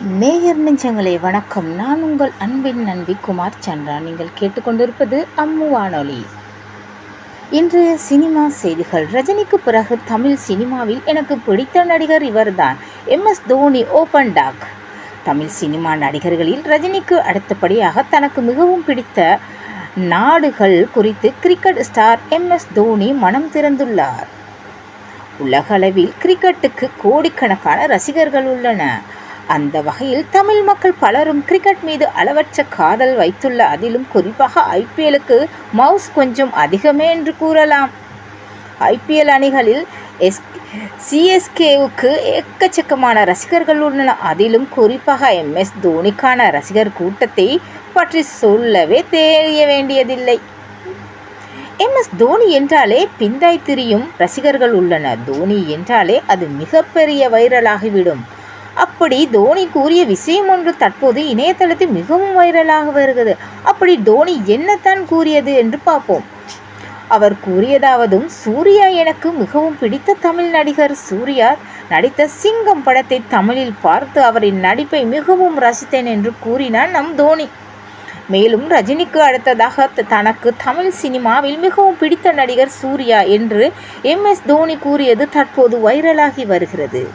நேயர் நெஞ்சங்களே வணக்கம். நான் உங்கள் அன்பின் நன்பி குமார் சந்திரா. நீங்கள் கேட்டுக்கொண்டிருப்பது அம்மு வானொலி. இன்றைய சினிமா செய்திகள். ரஜினிக்கு பிறகு தமிழ் சினிமாவில் எனக்கு பிடித்த நடிகர் இவர்தான். M. S. Dhoni open talk. Tamil cinema நடிகர்களில் ரஜினிக்கு அடுத்தபடியாக தனக்கு மிகவும் பிடித்த நாடுகள் குறித்து cricket star M. S. Dhoni மனம் திறந்துள்ளார். உலகளவில் கிரிக்கெட்டுக்கு கோடிக்கணக்கான ரசிகர்கள் உள்ளன அந்த வகையில் தமிழ் மக்கள் பலரும் கிரிக்கெட் மீது அளவற்ற காதல் வைத்துள்ள அதிலும் குறிப்பாக ஐபிஎலுக்கு மவுஸ் கொஞ்சம் அதிகமே என்று கூறலாம். ஐபிஎல் அணிகளில் எஸ் சிஎஸ்கேவுக்கு எக்கச்சக்கமான ரசிகர்கள் உள்ளன. அதிலும் குறிப்பாக எம்எஸ் தோனிக்கான ரசிகர் கூட்டத்தை பற்றி சொல்லவே தெரிய வேண்டியதில்லை. எம்எஸ் தோனி என்றாலே பிந்தாய் திரியும் ரசிகர்கள் உள்ளன தோனி என்றாலே அது மிகப்பெரிய வைரலாகிவிடும். அப்படி தோனி கூறிய விஷயம் ஒன்று தற்போது இணையதளத்தில் மிகவும் வைரலாக வருகிறது. அப்படி தோனி என்னத்தான் கூறியது என்று பார்ப்போம். அவர் கூறியதாவதும் சூர்யா எனக்கு மிகவும் பிடித்த தமிழ் நடிகர் சூர்யா. நடித்த சிங்கம் படத்தை தமிழில் பார்த்து அவரின் நடிப்பை மிகவும் ரசித்தேன் என்று கூறினார் நம் தோனி. மேலும் ரஜினிக்கு அடுத்ததாக தனக்கு தமிழ் சினிமாவில் மிகவும் பிடித்த நடிகர் சூர்யா என்று எம். எஸ். தோனி கூறியது தற்போது வைரலாகி வருகிறது.